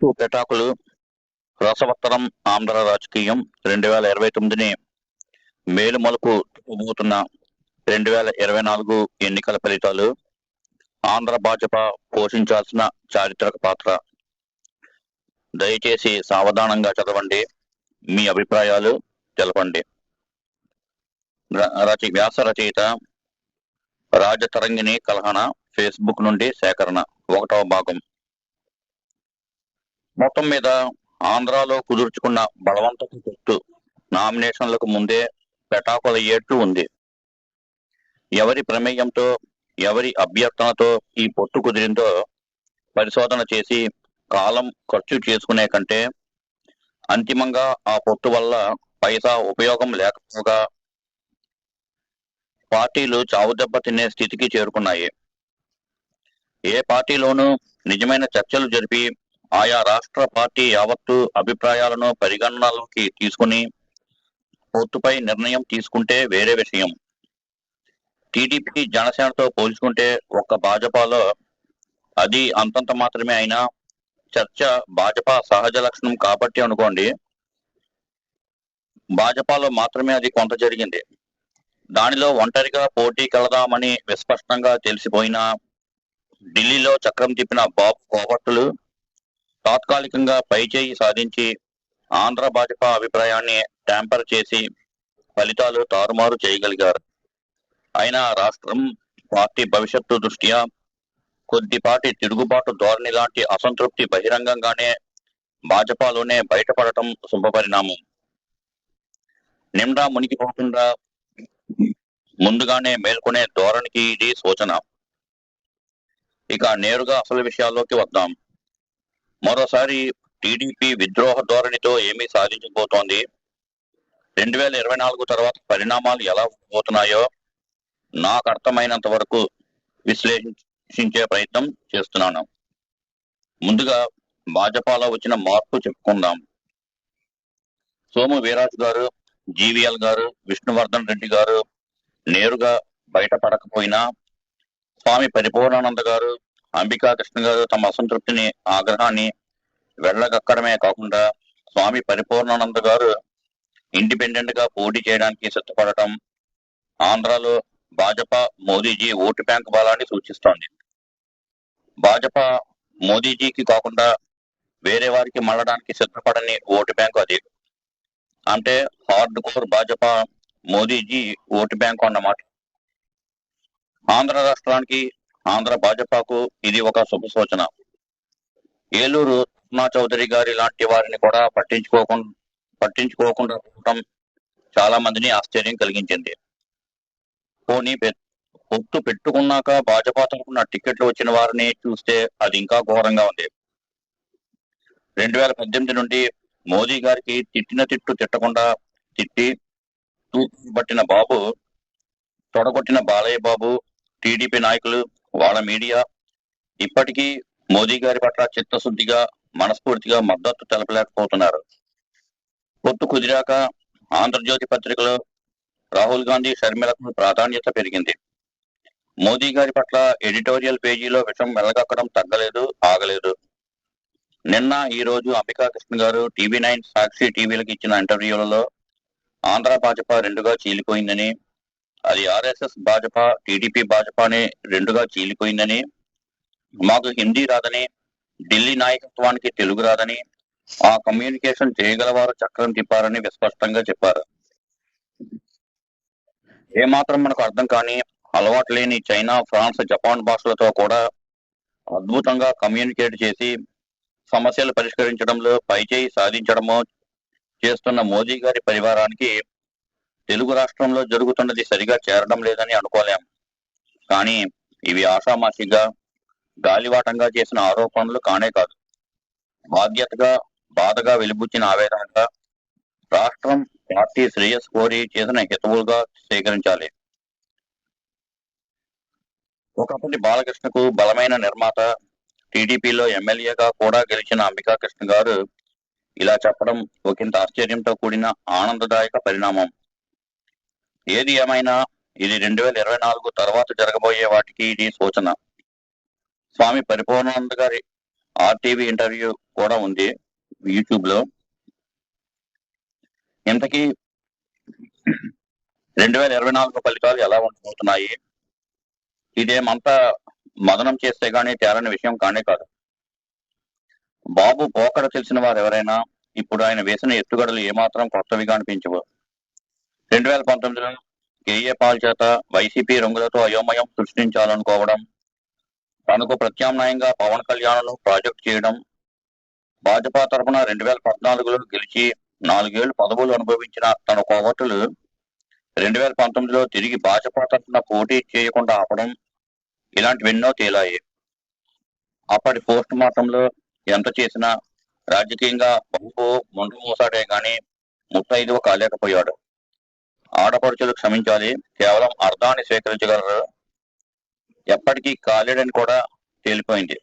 పొత్తు పెటాకులు రసవత్తరం ఆంధ్ర రాజకీయం రెండు వేల ఇరవై తొమ్మిదిని మేలు మలుపు రెండు వేల ఇరవై నాలుగు ఎన్నికల ఫలితాలు ఆంధ్ర భాజపా పోషించాల్సిన చారిత్రక పాత్ర. దయచేసి సావధానంగా చదవండి మీ అభిప్రాయాలు తెలపండి. రచి రచయి వ్యాస రచయిత రాజతరంగిణి కలహన ఫేస్బుక్ నుండి సేకరణ ఒకటవ భాగం. మొత్తం మీద ఆంధ్రాలో కుదుర్చుకున్న బలవంతపు పొత్తు నామినేషన్లకు ముందే పెటాకుల ఏట్లు ఉంది. ఎవరి ప్రమేయంతో ఎవరి అభ్యర్థనతో ఈ పొత్తు కుదిరిందో పరిశోధన చేసి కాలం ఖర్చు చేసుకునే కంటే అంతిమంగా ఆ పొత్తు వల్ల పైసా ఉపయోగం లేకపోగా పార్టీలు చావు దెబ్బ తినే స్థితికి చేరుకున్నాయి. ఏ పార్టీలోనూ నిజమైన చర్చలు జరిపి ఆయా రాష్ట్ర పార్టీ యావత్తు అభిప్రాయాలను పరిగణనలోకి తీసుకుని పొత్తుపై నిర్ణయం తీసుకుంటే వేరే విషయం. టీడీపీ జనసేనతో పోల్చుకుంటే ఒక్క భాజపాలో అది అంతంత మాత్రమే అయినా చర్చ భాజపా సహజ లక్షణం కాబట్టి అనుకోండి భాజపాలో మాత్రమే అది కొంత జరిగింది. దానిలో ఒంటరిగా పోటీ కలదామని విస్పష్టంగా తెలిసిపోయినా ఢిల్లీలో చక్రం తిప్పిన బాబు కోపట్టులు తాత్కాలికంగా పైచేయి సాధించి ఆంధ్ర భాజపా అభిప్రాయాన్ని ట్యాంపర్ చేసి ఫలితాలు తారుమారు చేయగలిగారు. అయినా రాష్ట్రం పార్టీ భవిష్యత్తు దృష్ట్యా కొద్దిపాటి తిరుగుబాటు ధోరణి లాంటి అసంతృప్తి బహిరంగంగానే భాజపాలోనే బయటపడటం శుభపరిణామం. నిండా మునిగిపోకుండా ముందుగానే మేల్కొనే ధోరణికి ఇది సూచన. ఇక నేరుగా అసలు విషయాల్లోకి వద్దాం. మరోసారి టీడీపీ విద్రోహ ధోరణితో ఏమీ సాధించబోతోంది? రెండు వేల ఇరవై నాలుగు తర్వాత పరిణామాలు ఎలా పోతున్నాయో నాకు అర్థమైనంత వరకు విశ్లేషించే ప్రయత్నం చేస్తున్నాను. ముందుగా భాజపాలో వచ్చిన మార్పు చెప్పుకుందాం. సోము వీరాజ్ గారు జీవీఎల్ గారు విష్ణువర్ధన్ రెడ్డి గారు నేరుగా బయటపడకపోయినా స్వామి పరిపూర్ణానంద గారు అంబికాకృష్ణ గారు తమ అసంతృప్తిని ఆగ్రహాన్ని వెళ్ళగక్కడమే కాకుండా స్వామి పరిపూర్ణానంద గారు ఇండిపెండెంట్గా పోటీ చేయడానికి సిద్ధపడటం ఆంధ్రాలో భాజపా మోదీజీ ఓటు బ్యాంక్ బలాన్ని సూచిస్తోంది. భాజపా మోదీజీకి కాకుండా వేరే వారికి మళ్ళడానికి సిద్ధపడని ఓటు బ్యాంకు అది. అంటే hard core Bhajapa Modiji vote bank అన్నమాట. ఆంధ్ర రాష్ట్రానికి ఆంధ్ర భాజపాకు ఇది ఒక శుభ సూచన. ఏలూరు సుష్మా చౌదరి గారి లాంటి వారిని కూడా పట్టించుకోకుండా పట్టించుకోకుండా పోవడం చాలా మందిని ఆశ్చర్యం కలిగించింది. పోనీ పొత్తు పెట్టుకున్నాక భాజపా తరఫున టికెట్లు వచ్చిన వారిని చూస్తే అది ఇంకా ఘోరంగా ఉంది. రెండు వేల పద్దెనిమిది నుండి మోదీ గారికి తిట్టిన తిట్టు తిట్టకుండా తిట్టి తూర్పు పట్టిన బాబు తొడగొట్టిన బాలయ్య బాబు టీడీపీ నాయకులు వాళ్ళ మీడియా ఇప్పటికీ మోదీ గారి పట్ల చిత్తశుద్ధిగా మనస్ఫూర్తిగా మద్దతు తెలపలేకపోతున్నారు. పొత్తు కుదిరాక ఆంధ్రజ్యోతి పత్రికలో రాహుల్ గాంధీ షర్మిలకు ప్రాధాన్యత పెరిగింది. మోదీ గారి పట్ల ఎడిటోరియల్ పేజీలో విషం వెలగక్కడం తగ్గలేదు ఆగలేదు. నిన్న ఈ రోజు అంబికా కృష్ణ గారు టీవీ నైన్ సాక్షి టీవీలకు ఇచ్చిన ఇంటర్వ్యూలలో ఆంధ్ర భాజపా రెండుగా చీలిపోయిందని అది ఆర్ఎస్ఎస్ భాజపా టీడీపీ భాజపానే రెండుగా చీలిపోయిందని మాకు హిందీ రాదని ఢిల్లీ నాయకత్వానికి తెలుగు రాదని ఆ కమ్యూనికేషన్ చేయగలవారు చక్రం తిప్పారని విస్పష్టంగా చెప్పారు. ఏమాత్రం మనకు అర్థం కాని అలవాటు లేని చైనా ఫ్రాన్స్ జపాన్ భాషలతో కూడా అద్భుతంగా కమ్యూనికేట్ చేసి సమస్యలు పరిష్కరించడంలో పైచేయి సాధించడమో చేస్తున్న మోదీ గారి పరివారానికి తెలుగు రాష్ట్రంలో జరుగుతున్నది సరిగా చేరడం లేదని అనుకోలేం. కానీ ఇవి ఆషామాషిగా గాలివాటంగా చేసిన ఆరోపణలు కానే కాదు. బాధ్యతగా బాధగా వెలిబుచ్చిన ఆవేదనగా రాష్ట్రం పార్టీ శ్రేయస్ కోరి చేసిన హితవులుగా సేకరించాలి ఒకప్పటి బాలకృష్ణకు బలమైన నిర్మాత టీడీపీలో ఎమ్మెల్యేగా కూడా గెలిచిన అంబికా కృష్ణ గారు ఇలా చెప్పడం ఒకంత ఆశ్చర్యంతో కూడిన ఆనందదాయక పరిణామం. ఏది ఏమైనా ఇది రెండు వేల ఇరవై నాలుగు తర్వాత జరగబోయే వాటికి ఇది సూచన. స్వామి పరిపూర్ణానంద గారి ఆర్టీవీ ఇంటర్వ్యూ కూడా ఉంది యూట్యూబ్లో ఇంతకీ రెండు వేల ఇరవై నాలుగు ఫలితాలు ఎలా ఉండబోతున్నాయి? ఇదేమంతా మదనం చేస్తే గానీ తేలని విషయం కానే కాదు. బాబు పోకడ తెలిసిన వారు ఎవరైనా ఇప్పుడు ఆయన వేసిన ఎత్తుగడలు ఏమాత్రం కొత్తవిగా అనిపించవు. రెండు వేల పంతొమ్మిదిలో కేఏ పాల్ చేత వైసీపీ రంగులతో అయోమయం సృష్టించాలనుకోవడం తనకు ప్రత్యామ్నాయంగా పవన్ కళ్యాణ్ను ప్రాజెక్ట్ చేయడం భాజపా తరఫున రెండు వేల పద్నాలుగులో గెలిచి నాలుగేళ్ళు పదవులు అనుభవించిన తన కోవటులు రెండు వేల పంతొమ్మిదిలో తిరిగి భాజపా తరఫున పోటీ చేయకుండా ఆపడం ఇలాంటివెన్నో తేలాయి. అప్పటి పోస్ట్ మార్టంలో ఎంత చేసినా రాజకీయంగా బాబు ముందు మూసాడే గాని ముత్తైదువ కాలేకపోయాడు. ఆడపడుచులు క్షమించాలి. కేవలం అర్థాన్ని స్వీకరించగలరు. ఎప్పటికీ కాలేడని కూడా తేలిపోయింది.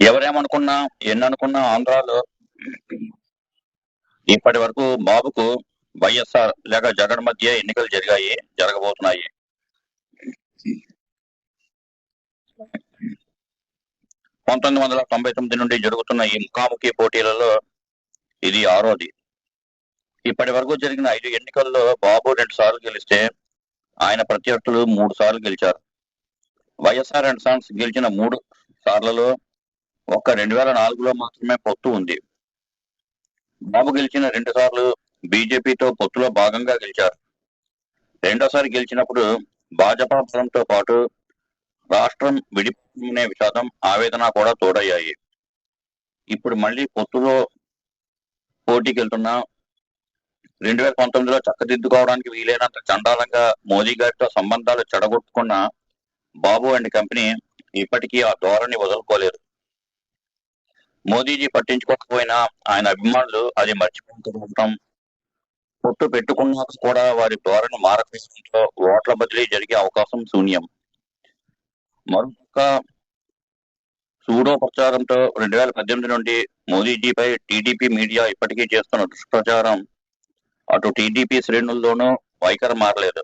ఎవరేమనుకున్నా ఎన్ననుకున్నా ఆంధ్రాలో ఇప్పటి వరకు బాబుకు వైఎస్ఆర్ లేక జగన్ మధ్య ఎన్నికలు జరిగాయి జరగబోతున్నాయి. పంతొమ్మిది వందల తొంభై తొమ్మిది నుండి జరుగుతున్న ఈ ముఖాముఖి పోటీలలో ఇది ఆరోది ఇప్పటి వరకు జరిగిన ఐదు ఎన్నికల్లో బాబు రెండు సార్లు గెలిస్తే ఆయన ప్రత్యర్థులు మూడు సార్లు గెలిచారు. వైఎస్ఆర్ అండ్ సన్స్ గెలిచిన మూడు సార్లలో ఒక్క రెండు వేల నాలుగులో మాత్రమే పొత్తు ఉంది. బాబు గెలిచిన రెండు సార్లు బీజేపీతో పొత్తులో భాగంగా గెలిచారు. రెండోసారి గెలిచినప్పుడు భాజపా బలంతో పాటు రాష్ట్రం విడిపోనే విషాదం ఆవేదన కూడా తోడయ్యాయి. ఇప్పుడు మళ్ళీ పొత్తులో పోటీకి వెళ్తున్న రెండు వేల పంతొమ్మిదిలో చక్కదిద్దుకోవడానికి వీలైనంత చండాలంగా మోదీ గారితో సంబంధాలు చెడగొట్టుకున్న బాబు అండ్ కంపెనీ ఇప్పటికీ ఆ ధోరణి వదులుకోలేదు. మోదీజీ పట్టించుకోకపోయినా ఆయన అభిమానులు అది మర్చిపోతుండటం పొట్టు పెట్టుకున్నాక కూడా వారి ధోరణి మారకపోవడంతో ఓట్ల బదిలీ జరిగే అవకాశం శూన్యం. మరొక సూడో ప్రచారంతో రెండు వేల పద్దెనిమిది నుండి మోదీజీపై టీడీపీ మీడియా ఇప్పటికీ చేస్తున్న దుష్ప్రచారం అటు టీడీపీ శ్రేణుల్లోనూ వైఖరి మారలేదు.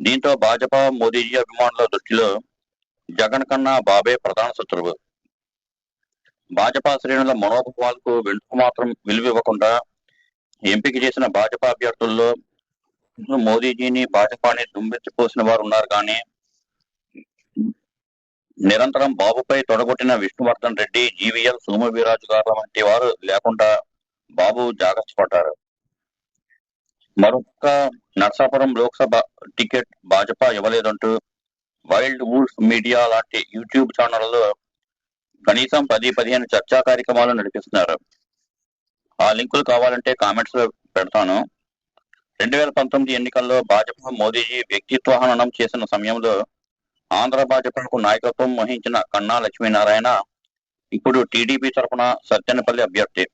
దీంతో భాజపా మోదీజీ అభిమానుల దృష్టిలో జగన్ కన్నా బాబే ప్రధాన శత్రువు. భాజపా శ్రేణుల మనోభావాలకు వెంటుకు మాత్రం విలువ ఇవ్వకుండా ఎంపిక చేసిన భాజపా అభ్యర్థుల్లో మోదీజీని భాజపాని దుమ్మెత్తిపోసిన వారు ఉన్నారు కానీ నిరంతరం బాబుపై తొడగొట్టిన విష్ణువర్ధన్ రెడ్డి జీవీఎల్ సోమవీరాజు గారు వంటి వారు లేకుండా బాబు జాగ్రత్త పడ్డారు. మరొక నర్సాపురం లోక్సభ టికెట్ భాజపా ఇవ్వలేదంటూ వైల్డ్ వుల్ఫ్ మీడియా లాంటి యూట్యూబ్ ఛానళ్ళలో కనీసం పది పదిహేను చర్చా కార్యక్రమాలు నడిపిస్తున్నారు. ఆ లింకులు కావాలంటే కామెంట్స్లో పెడతాను. రెండు వేల పంతొమ్మిది ఎన్నికల్లో భాజపా మోదీజీ వ్యక్తిత్వ హననం చేసిన సమయంలో ఆంధ్ర భాజపాకు నాయకత్వం వహించిన కన్నా లక్ష్మీనారాయణ ఇప్పుడు టీడీపీ తరఫున సత్యనపల్లి అభ్యర్థి.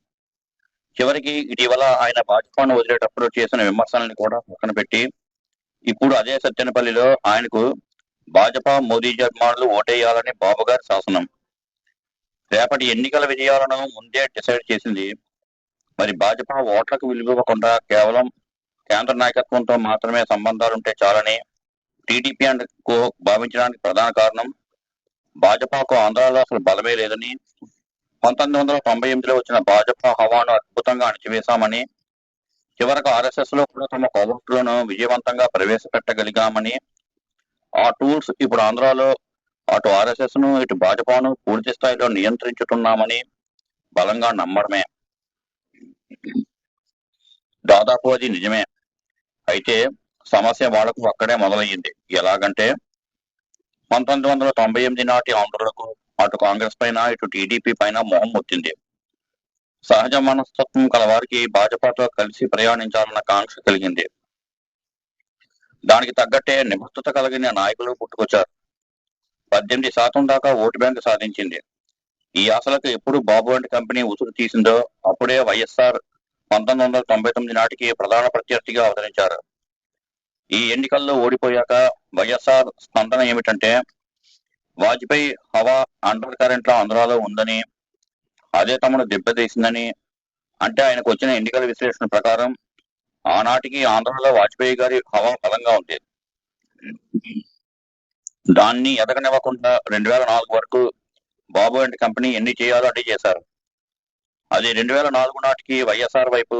చివరికి ఇటీవల ఆయన భాజపాను వదిలేటప్పుడు చేసిన విమర్శలను కూడా పక్కన పెట్టి ఇప్పుడు అదే సత్యనపల్లిలో ఆయనకు భాజపా మోదీజీ అభిమానులు ఓటేయాలని బాబు గారి శాసనం. రేపటి ఎన్నికల విజయాలను ముందే డిసైడ్ చేసింది. మరి భాజపా ఓట్లకు విలువకుండా కేవలం కేంద్ర నాయకత్వంతో మాత్రమే సంబంధాలుంటే చాలని టీడీపీ అండ్ కో భావించడానికి ప్రధాన కారణం భాజపాకు ఆంధ్రాలో అసలు బలమే లేదని పంతొమ్మిది వందల తొంభై ఎనిమిదిలో వచ్చిన భాజపా హవాను అద్భుతంగా అణచివేశామని చివరకు ఆర్ఎస్ఎస్లో కూడా తమ కోవట్లను విజయవంతంగా ప్రవేశపెట్టగలిగామని ఆ టూల్స్ ఇప్పుడు ఆంధ్రాలో అటు ఆర్ఎస్ఎస్ను ఇటు భాజపాను పూర్తి స్థాయిలో నియంత్రించుతున్నామని బలంగా నమ్మడమే. దాదాపు అది నిజమే. అయితే సమస్య వాళ్ళకు అక్కడే మొదలయ్యింది. ఎలాగంటే పంతొమ్మిది వందల తొంభై ఎనిమిది నాటి ఆంధ్రులకు అటు కాంగ్రెస్ పైన ఇటు టీడీపీ పైన మొహం మొత్తింది. సహజ మనస్తత్వం కల వారికి భాజపాతో కలిసి ప్రయాణించాలన్న కాంక్ష కలిగింది. దానికి తగ్గట్టే నిబద్ధత కలిగిన నాయకులు పుట్టుకొచ్చారు. పద్దెనిమిది శాతం దాకా ఓటు బ్యాంక్ సాధించింది. ఈ ఆశలకు ఎప్పుడు బాబు వంటి కంపెనీ ఉసురు తీసిందో అప్పుడే వైఎస్ఆర్ పంతొమ్మిది వందల తొంభై తొమ్మిది నాటికి ప్రధాన ప్రత్యర్థిగా అవతరించారు. ఈ ఎన్నికల్లో ఓడిపోయాక వైఎస్ఆర్ స్పందన ఏమిటంటే వాజ్పేయి హవా అండర్ కరెంట్లో ఆంధ్రాలో ఉందని అదే తమను దెబ్బతీసిందని అంటే ఆయనకు వచ్చిన ఎన్నికల విశ్లేషణ ప్రకారం ఆనాటికి ఆంధ్రాలో వాజ్పేయి గారి హవా బలంగా ఉంది. దాన్ని ఎదగనివ్వకుండా రెండు వేల నాలుగు వరకు బాబు అండ్ కంపెనీ ఎన్ని చేయాలో అన్ని చేశారు. అది రెండు వేల నాలుగు నాటికి వైఎస్ఆర్ వైపు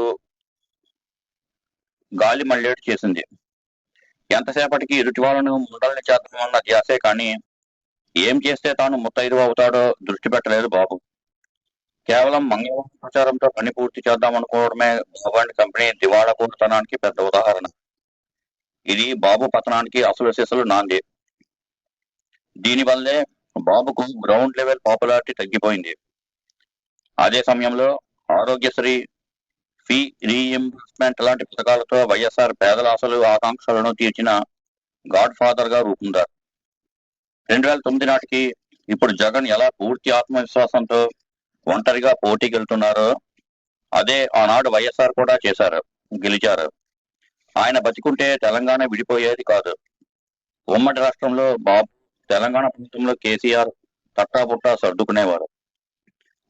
గాలి మళ్ళేటు చేసింది. ఎంతసేపటికి ఇరుటివాళ్ళను ముండల్ని చేద్దామన్న ధ్యాసే కానీ ఏం చేస్తే తాను ముత్తైదు అవుతాడో దృష్టి పెట్టలేదు బాబు. కేవలం మంగళవారం ప్రచారంతో పని పూర్తి చేద్దాం అనుకోవడమే బాబు అండ్ కంపెనీ దివాళా కూడతనానికి పెద్ద ఉదాహరణ. ఇది బాబు పతనానికి అసలు శిశులు నాంది. దీనివల్లే బాబుకు గ్రౌండ్ లెవెల్ పాపులారిటీ తగ్గిపోయింది. అదే సమయంలో ఆరోగ్యశ్రీ ఫీ రీఇంబర్స్మెంట్ లాంటి పథకాలతో వైఎస్ఆర్ పేదల ఆశలు ఆకాంక్షలను తీర్చిన గాడ్ ఫాదర్గా రూపొందారు. రెండు వేల తొమ్మిది నాటికి ఇప్పుడు జగన్ ఎలా పూర్తి ఆత్మవిశ్వాసంతో ఒంటరిగా పోటీకి వెళ్తున్నారో అదే ఆనాడు వైఎస్ఆర్ కూడా చేశారు గెలిచారు. ఆయన బతికుంటే తెలంగాణ విడిపోయేది కాదు. ఉమ్మడి రాష్ట్రంలో బాబు తెలంగాణ ప్రభుత్వంలో కేసీఆర్ తట్టాపుట్టా సర్దుకునేవారు.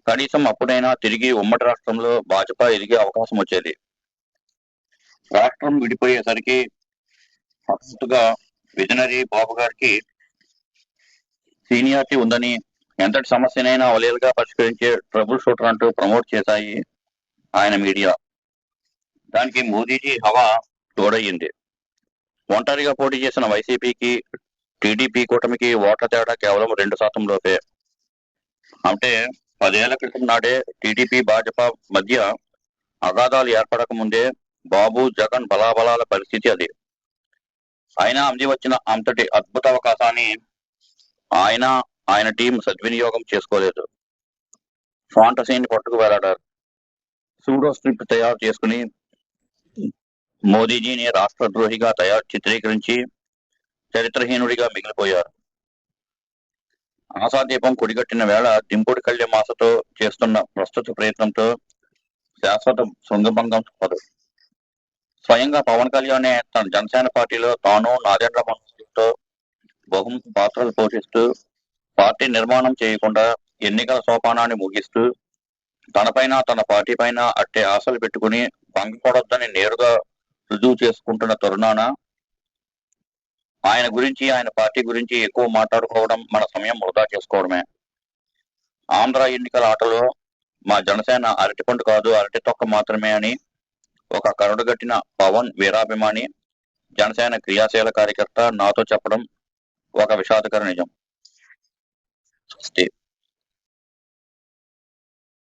కనీసం అప్పుడైనా తిరిగి ఉమ్మడి రాష్ట్రంలో భాజపా ఎదిగే అవకాశం వచ్చేది. రాష్ట్రం విడిపోయేసరికి హఠాత్తుగా విజనరీ బాబు గారికి సీనియారిటీ ఉందని ఎంతటి సమస్యనైనా అవలేలుగా పరిష్కరించే ట్రబుల్ షూటర్ అంటూ ప్రమోట్ చేశాయి ఆయన మీడియా. దానికి మోదీజీ హవా తోడయ్యింది. ఒంటరిగా పోటీ చేసిన వైసీపీకి టీడీపీ కూటమికి ఓట్ల తేడా కేవలం రెండు శాతం లోపే. అంటే పదేళ్ళ క్రితం నాడే టీడీపీ భాజపా మధ్య అగాధాలు ఏర్పడక ముందే బాబు జగన్ బలాబలాల పరిస్థితి అది. అయినా అంది వచ్చిన అంతటి అద్భుత అవకాశాన్ని ఆయన ఆయన టీం సద్వినియోగం చేసుకోలేదు. ఫాంటసీని పట్టుకు వెళ్ళాడారు. సూడో స్క్రిప్ట్ తయారు చేసుకుని మోదీజీని రాష్ట్ర ద్రోహిగా తయారు చిత్రీకరించి చరిత్రహీనుడిగా మిగిలిపోయారు. ఆశాదీపం కొడిగట్టిన వేళ దింపుడు కళ్య మాసతో చేస్తున్న ప్రస్తుత ప్రయత్నంతో శాశ్వత శృంగభంగం తప్పదు. స్వయంగా పవన్ కళ్యాణ్ తన జనసేన పార్టీలో తాను నాదేంద్ర మనసుతో బహుముఖ పాత్రలు పోషిస్తూ పార్టీ నిర్మాణం చేయకుండా ఎన్నికల సోపానాన్ని ముగిస్తూ తనపైన తన పార్టీ పైన అట్టే ఆశలు పెట్టుకుని భంగపడొద్దని నేరుగా రుజువు చేసుకుంటున్న తరుణాన ఆయన గురించి ఆయన పార్టీ గురించి ఎక్కువ మాట్లాడుకోవడం మన సమయం వృధా చేసుకోవడమే. ఆంధ్ర ఎన్నికల ఆటలో మా జనసేన అరటిపండు కాదు అరటి తొక్క మాత్రమే అని ఒక కరుడుగట్టిన పవన్ వీరాభిమాని జనసేన క్రియాశీల కార్యకర్త నాతో చెప్పడం ఒక విషాదకర నిజం. స్వస్తి.